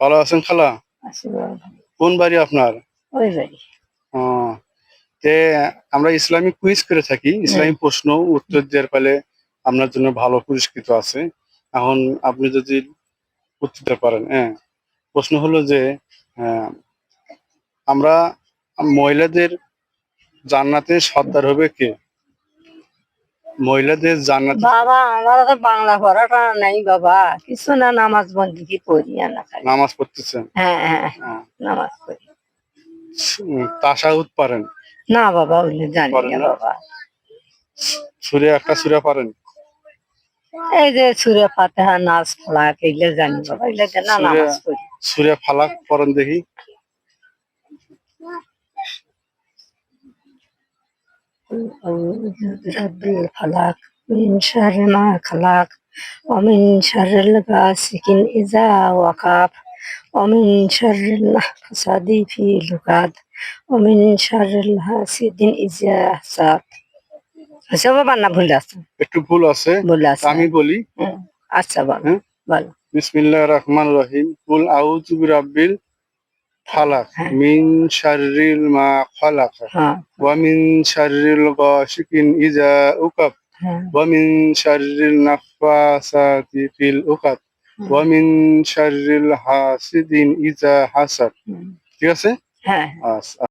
ভালো আছেন খালা? কোন বাড়ি আপনার? ওই বাড়ি। ও, তে আমরা ইসলামিক কুইজ করে থাকি। ইসলামিক প্রশ্ন উত্তর দেওয়ার ফলে আপনার জন্য ভালো পুরস্কৃত আছে। এখন আপনি যদি উত্তর দিতে পারেন হ্যাঁ। প্রশ্ন হলো যে আহ, আমরা মহিলাদের জান্নাতে সর্দার হবে কে? মহিলাদের জান্নাতে বাবা আমার তো বাংলা পড়াটা নাই বাবা। কিছু না নামাজ বন্দি কি করি না নামাজ পড়তেছেন? হ্যাঁ হ্যাঁ হ্যাঁ। নামাজ পড়ি। তাসাউদ পারেন? না বাবা ওগুলো জানি না? বাবা। সুরে একটা সুরে পারেন? এই যে সুরে ফাতেহা নাচ ফলাক এগুলো জানি বাবা এগুলো না নামাজ পড়ি। সুরে ফালাক পড়েন দেখি। رب الفلق من شر ما خلق ومن شر الغاسق إذا وقب ومن شر النفسات في العقد ومن شر الحاسد إذا حسد আচ্ছা বাবা না ভুল আছে একটু ভুল আছে ভুল আছে আমি বলি হুম, আচ্ছা বলো হ্যাঁ? বলো বিসমিল্লাহ রহমান রহিম কুল আউযু বিরাব্বিল ফালাক হ্যাঁ। মিন শাররিল মা খালাক। হ্যাঁ। ওয়া মিন শাররিল গাশিকিন ইজা উকাব। হ্যাঁ। ওয়া মিন শাররিল নাফাসাতি ফিল উকাদ ওয়া মিন শাররিল হাসিদিন ইজা হাসাদ। ঠিক আছে? হ্যাঁ। আচ্ছা।